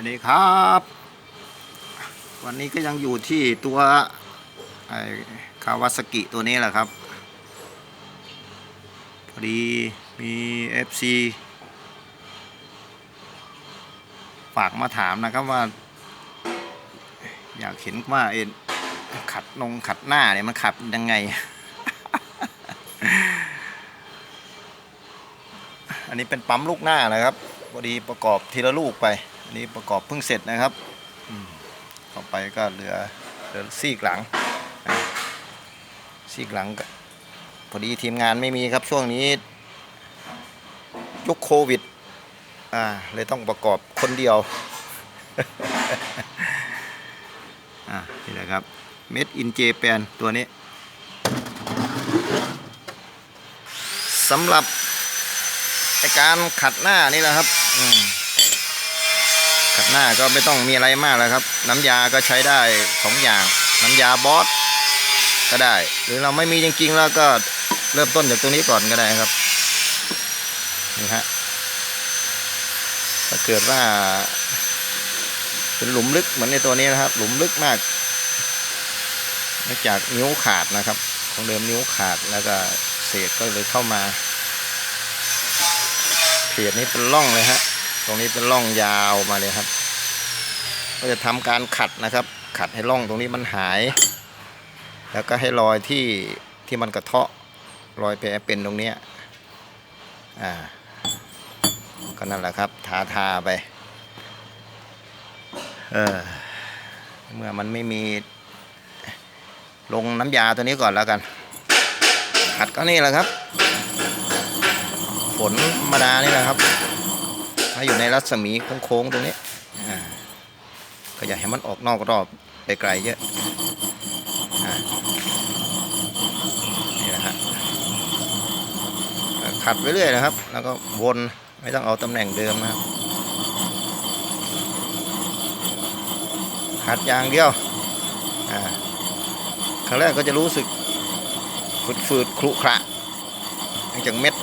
วัสดีครับ วันนี้ก็ยังอยู่ที่ตัวไอ้คาวาสกิตัวนี้แหละครับพอดีมี FC ฝากมาถามนะครับว่า อยากเห็นว่าเอ็นขัดนงขัดหน้าเนี่ยมันขัดยังไง อันนี้เป็นปั๊มลูกหน้านะครับพอดีประกอบทีละลูกไป อันนี้ประกอบเพิ่งเสร็จนะครับต่อไปก็เหลือเหลือซีกหลังซีกหลังพอดีทีมงานไม่มีครับช่วงนี้ยุคโควิดอ่าเลยต้องประกอบคนเดียวอ่านี่แหละครับ Made in Japan ตัวนี้สำหรับการขัดหน้านี่แหละครับ อืม ขัดหน้าก็ไม่ต้องมีอะไรมากแล้วครับ น้ำยาก็ใช้ได้สองอย่าง น้ำยาบอสก็ได้ หรือเราไม่มีจริงๆแล้วก็เริ่มต้นจากตรงนี้ก่อนก็ได้ครับนี่ฮะถ้าเกิดว่าเป็นหลุมลึกเหมือนในตัวนี้นะครับ หลุมลึกมากเนื่องจากนิ้วขาดนะครับ ของเดิมนิ้วขาดแล้วก็เศษก็เลยเข้ามาเพจนี้เป็นร่องเลยฮะ ตรงนี้เป็นร่องยาวมาเลยครับ ก็จะทำการขัดนะครับ ขัดให้ร่องตรงนี้มันหาย แล้วก็ให้รอยที่ที่มันกระเทาะรอยแผลเป็นตรงเนี้ยอ่าก็นั่นแหละครับทาทาไปเออเมื่อมันไม่มี ลงน้ำยาตัวนี้ก่อนแล้วกันขัดก็นี่แหละครับ ฝนธรรมดานี่แหละครับ ถ้าอยู่ในรัศมีโค้งๆตรงนี้ก็อย่าให้มันออกนอกรอบไปไกลเยอะนี่แหละฮะขัดไปเรื่อยนะครับ แล้วก็วนไม่ต้องเอาตำแหน่งเดิมนะครับขัดอย่างเดียวอ่าครั้งแรกก็จะรู้สึกฝืดๆครุขระยังจากเม็ด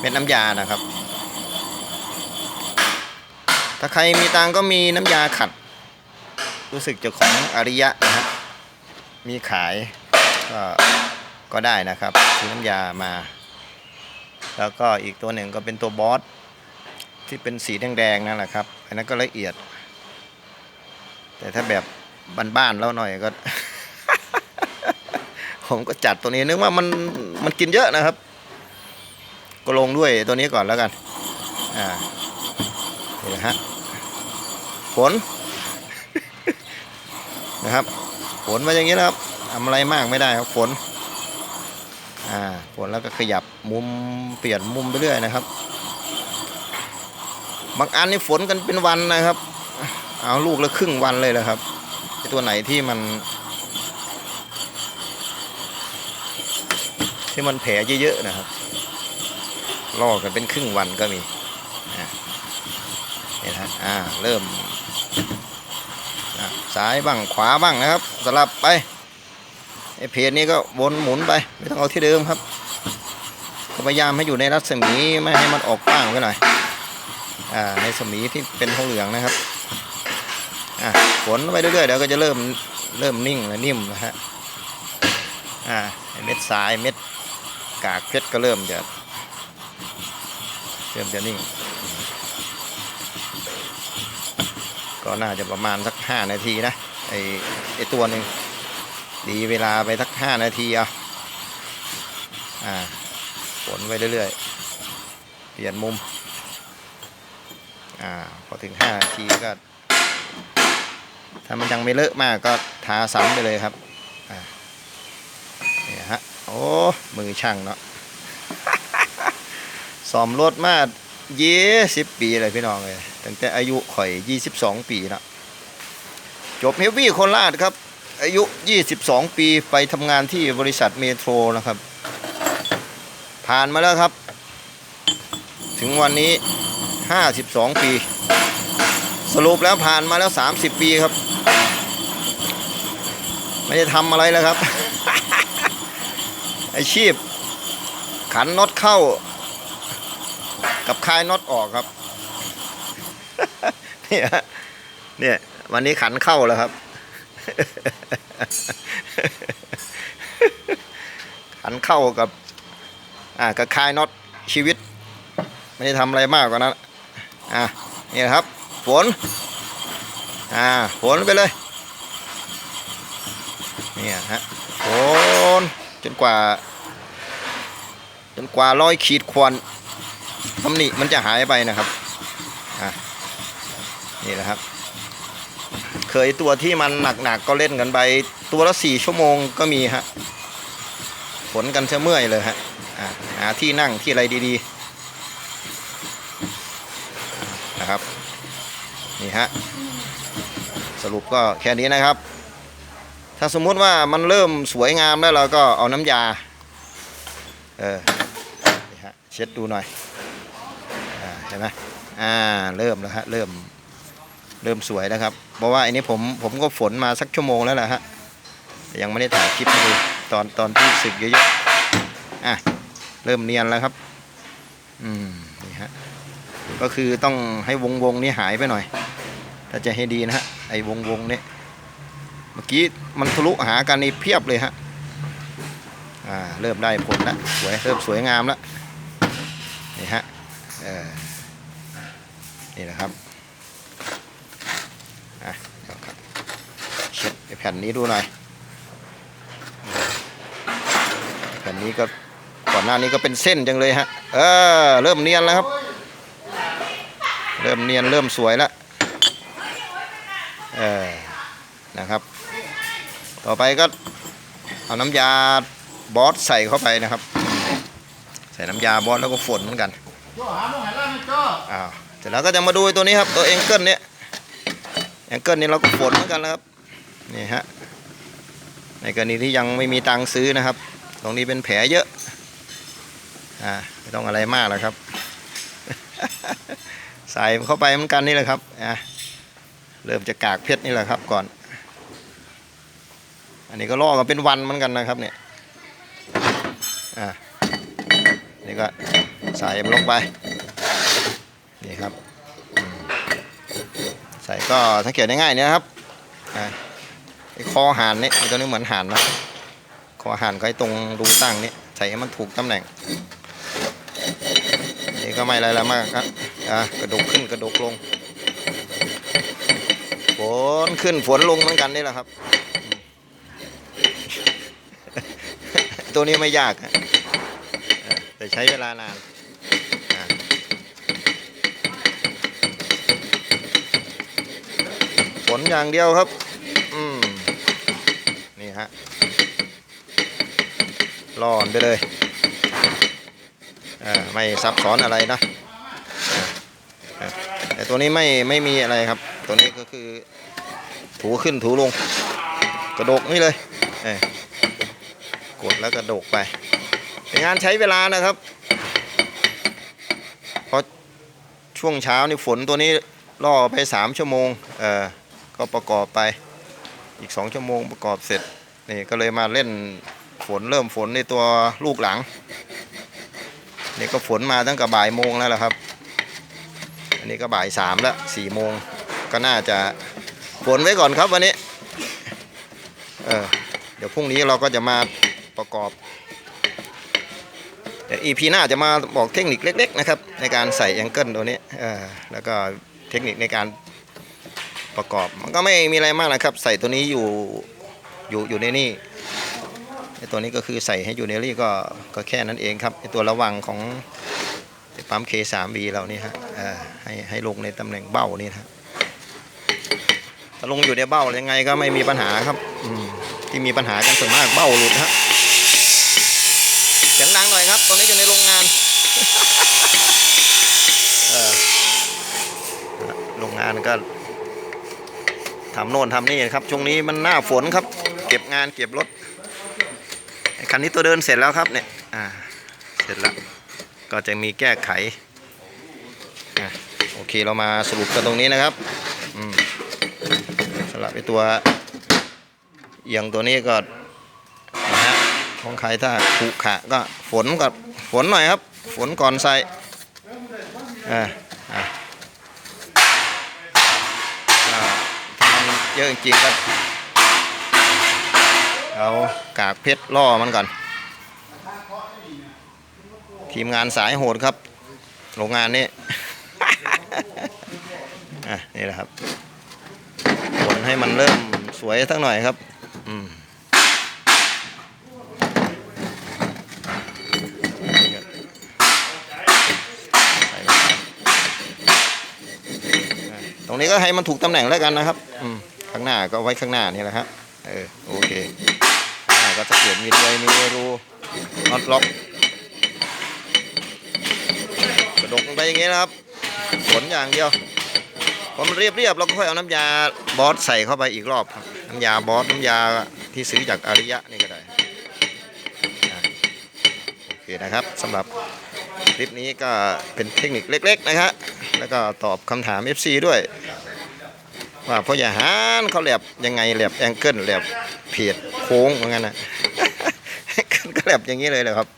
เป็นน้ำยานะครับ ถ้าใครมีตังก็มีน้ำยาขัด รู้สึกจะของอริยะนะครับมีขายก็ก็ได้นะครับซื้อน้ำยามา แล้วก็อีกตัวหนึ่งก็เป็นตัวบอสที่เป็นสีแดงๆนั่นแหละครับ อันนั้นก็ละเอียด แต่ถ้าแบบบ้านๆแล้วหน่อยก็ ผมก็จัดตัวนี้นึกว่ามันมันกินเยอะนะครับ ก็ลงด้วยตัวนี้ก่อนแล้วกัน อ่านี่นะฮะ ฝนนะครับ ฝนมาอย่างนี้นะครับทำอะไรมากไม่ได้ครับฝนอ่าฝนแล้วก็ขยับมุมเปลี่ยนมุมไปเรื่อยนะครับ บางอันนี่ฝนกันเป็นวันนะครับ เอาลูกละครึ่งวันเลยนะครับตัวไหนที่มัน ที่มันแผลเยอะๆนะครับล่อกันเป็นครึ่งวันก็มีนี่นะฮะอ่าเริ่ม ซ้ายบ้างขวาบ้างนะครับ สลับไปไอเพจนี้ก็วนหมุนไป ไม่ต้องเอาที่เดิมครับพยายามให้อยู่ในรัศมีไม่ให้มันออกกว้างไปหน่อยอ่าในสมีที่เป็นทองเหลืองนะครับอะฝนไปเรื่อยๆเดี๋ยวก็จะเริ่มเริ่มนิ่งและนิ่มนะฮะอ่าเม็ดทรายเม็ดกากเพชรก็เริ่มจะเริ่มจะนิ่ง ก็น่าจะประมาณสักห้านาทีนะไอไอตัวหนึ่งดีเวลาไปสักห้านาทีเอาอ่าฝนไปเรื่อยๆ เปลี่ยนมุม อ่า พอถึงห้านาทีก็ ถ้ามันยังไม่เลอะมากก็ทาซ้ำไปเลยครับ อ่าเนี่ยฮะ โอ้ มือช่างเนาะสอมรถมาเย่สิบปีเลยพี่น้องเลย ตั้งแต่อายุข่อยยี่สิบสองปีนะจบเฮฟวี่โคราชครับ อายุยี่สิบสองปีไปทำงานที่บริษัทเมโทรนะครับ ผ่านมาแล้วครับ ถึงวันนี้ห้าสิบสองปี สรุปแล้วผ่านมาแล้วสามสิบปีครับ ไม่ได้ทำอะไรแล้วครับ อาชีพขันน็อตเข้า กับคลายน็อตออกครับ เนี่ยเนี่ยวันนี้ขันเข้าแล้วครับ ขันเข้ากับ อ่ากับคายน็อตชีวิต ไม่ได้ทำอะไรมากกว่านั้นอะนี่ครับ ฝน อ่าฝนไปเลยเนี่ยฮะฝนจนกว่า จนกว่าร้อยขีดควันตำหนิมันจะหายไปนะครับ นี่นะครับ เคยตัวที่มันหนักๆก็เล่นกันไป ตัวละสี่ชั่วโมงก็มีฮะฝนกันจะเมื่อยเลยฮะหาที่นั่งที่อะไรดีๆนะครับนี่ฮะสรุปก็แค่นี้นะครับ ถ้าสมมุติว่ามันเริ่มสวยงามแล้วเราก็เอาน้ำยาเออนี่ฮะเช็ดดูหน่อยอ่าเห็นไหมอ่าเริ่มแล้วฮะเริ่ม เริ่มสวยแล้วครับเพราะว่าอันนี้ผมผมก็ฝนมาสักชั่วโมงแล้วแหละฮะยังไม่ได้ถ่ายคลิปให้ดูตอนตอนที่สึกเยอะๆอะเริ่มเนียนแล้วครับอืมนี่ฮะก็คือต้องให้วงวงนี้หายไปหน่อย ถ้าจะให้ดีนะฮะไอ้วงวงนี้เมื่อกี้มันทะลุหากันนี่เพียบเลยฮะอ่าเริ่มได้ผลแล้วสวยเริ่มสวยงามแล้วนี่ฮะเออนี่นะครับ อะเดี๋ยวครับเช็ดไอ้แผ่นนี้ดูหน่อย แผ่นนี้ก็ก่อนหน้านี้ก็เป็นเส้นจังเลยฮะ เออ เริ่มเนียนแล้วครับ เริ่มเนียนเริ่มสวยแล้ว เออ นะครับ ต่อไปก็เอาน้ำยาบอสใส่เข้าไปนะครับ ใส่น้ำยาบอสแล้วก็ฝนเหมือนกันอ้าวเสร็จแล้วก็จะมาดูตัวนี้ครับ ตัวเองเกิลเนี่ยเองเกิลนี่เราก็ฝนเหมือนกันแล้วครับ นี่ฮะในกรณีที่ยังไม่มีตังค์ซื้อนะครับ ตรงนี้เป็นแผลเยอะอ่าไม่ต้องอะไรมากแล้วครับ ใส่เข้าไปเหมือนกันนี่แหละครับอะเริ่มจะกากเพชรนี่แหละครับก่อน อันนี้ก็ลอกกันเป็นวันเหมือนกันนะครับเนี่ยอ่านี่ก็ใส่ลงไปนี่ครับ ใส่ก็สังเกตได้ง่ายเนี่ยนะครับอ่า คอหานนี่ไอตัวนี้เหมือนหานนะคอหานก็ไอ้ตรงรูตั้งนี่ใส่ให้มันถูกตำแหน่งนี่ก็ไม่อะไรละมากครับอ่ากระดกขึ้นกระดกลงฝนขึ้นฝนลงเหมือนกันนี่แหละครับ ตัวนี้ไม่ยากแต่ใช้เวลานานฝนอย่างเดียวครับ ฮะรอนไปเลยอ่าไม่ซับซ้อนอะไรนะแต่ตัวนี้ไม่ไม่มีอะไรครับ ตัวนี้ก็คือถูขึ้นถูลง กระดกนี่เลยเกดแล้วกระดกไปเป็นงานใช้เวลานะครับเพราะช่วงเช้านี่ฝนตัวนี้ล่อไปสามชั่วโมงเออก็ประกอบไปอีกสองชั่วโมงประกอบเสร็จ นี่ก็เลยมาเล่นฝนเริ่มฝนในตัวลูกหลัง นี่ก็ฝนมาตั้งแต่บ่ายโมงแล้วละครับ อันนี้ก็บ่ายสามแล้วสี่โมงก็น่าจะฝนไว้ก่อนครับวันนี้เออเดี๋ยวพรุ่งนี้เราก็จะมาประกอบเดี๋ยวอีพีหน้าจะมาบอกเทคนิคเล็ก ๆ นะครับ ในการใส่แองเกิลตัวนี้เออแล้วก็เทคนิคในการประกอบมันก็ไม่มีอะไรมากนะครับ ใส่ตัวนี้อยู่ อยู่อยู่ในนี่ไอตัวนี้ก็คือใส่ให้อยู่ในนี่ก็ก็แค่นั้นเองครับไอตัวระวังของปั๊ม K3B เรานี่ฮะให้ให้ลงในตำแหน่งเบ้านี่นะฮะถ้าลงอยู่ในเบ้ายังไงก็ไม่มีปัญหาครับที่มีปัญหากันส่วนมากเบ้าหลุดฮะเสียงดังหน่อยครับ ตอนนี้อยู่ในโรงงานโรงงานก็ทำโน่นทำนี่ครับ ช่วงนี้มันหน้าฝนครับ ก็บงานเก็บรถคันนี้ตัวเดินเสร็จแล้วครับเนี่ยอ่าเสร็จแล้วก็จะมีแก้ไขอะโอเคเรามาสรุปกันตรงนี้นะครับอืมสลับไอ้ตัวเอียงตัวนี้ก็นะฮะของใครถ้าขรุขระก็ฝนกับฝนหน่อยครับ ฝนก่อนใส่อ่าอะเยอะจริงๆครับ เอากากเพชรล่อมันก่อน ทีมงานสายโหดครับ โรงงานนี้อะนี่แหละครับผลให้มันเริ่มสวยสักหน่อยครับ อืมรงไปอะตรงนี้ก็ให้มันถูกตำแหน่งแล้วกันนะครับข้างหน้าก็ไว้ข้างหน้านี่แหละครับเออโอเค ก็จะเปลี่ยนมีรวยมีรูน็อตล็อกกระดกลงไปอย่างงี้นะครับฝนอย่างเดียวพอมันเรียบเรียบๆเราก็ค่อยเอาน้ำยาบอสใส่เข้าไปอีกรอบครับน้ำยาบอสน้ำยาที่ซื้อจากอาริยะนี่ก็ได้โอเคนะครับสำหรับคลิปนี้ก็เป็นเทคนิคเล็ก ๆ นะฮะแล้วก็ตอบคำถาม FC ด้วย ว่าพ่อใหญ่ฮานเขาแหลบยังไงแหลบแองเกิลแหลบเพียดโค้งเหมือนกันนะก็แหลบอย่างนี้เลยเลยครับ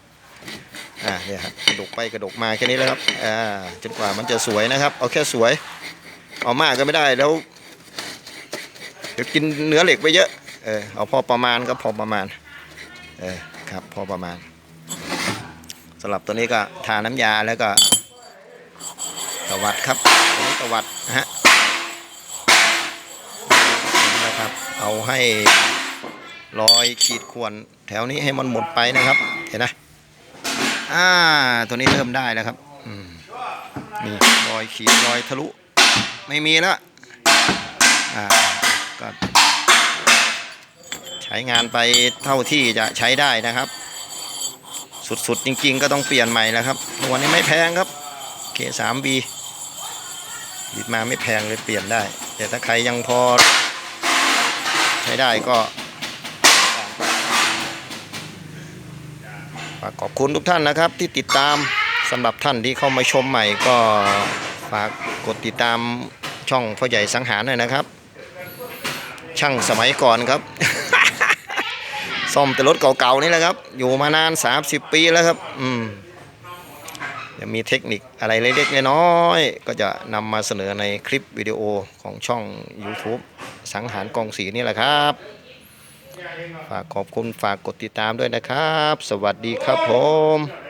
อ่าเนี่ยครับกระดกไปกระดกมาแค่นี้เลยครับอ่าจนกว่ามันจะสวยนะครับ เอาแค่สวย เอามากก็ไม่ได้แล้วเดี๋ยวกินเนื้อเหล็กไปเยอะเออเอาพอประมาณก็พอประมาณเออครับพอประมาณสำหรับตัวนี้ก็ทาน้ำยาแล้วก็ตวัดครับตัวนี้ตวัดนะฮะ เอาให้รอยขีดข่วนแถวนี้ให้มันหมดไปนะครับ เห็นนะอ่าตัวนี้เริ่มได้แล้วครับนี่รอยขีดรอยทะลุ ไม่มีแล้วอ่าก็ใช้งานไปเท่าที่จะใช้ได้นะครับ สุดๆจริง ๆ ก็ต้องเปลี่ยนใหม่แล้วครับตัวนี้ไม่แพงครับ K3B บิดมาไม่แพงเลยเปลี่ยนได้ แต่ถ้าใครยังพอ ใช้ได้ก็ฝากขอบคุณทุกท่านนะครับที่ติดตามสำหรับท่านที่เข้ามาชมใหม่ก็ฝากกดติดตามช่องพ่อใหญ่สังหารหน่อยนะครับ ช่างสมัยก่อนครับ ซ่อมแต่รถเก่าๆนี่แหละครับ อยู่มานาน 30 ปีแล้วครับ อืม จะมีเทคนิคอะไรเล็กๆน้อยๆก็จะนำมาเสนอในคลิปวิดีโอของช่อง YouTube สังหารกองสีนี่แหละครับ ฝากขอบคุณฝากกดติดตามด้วยนะครับ สวัสดีครับผม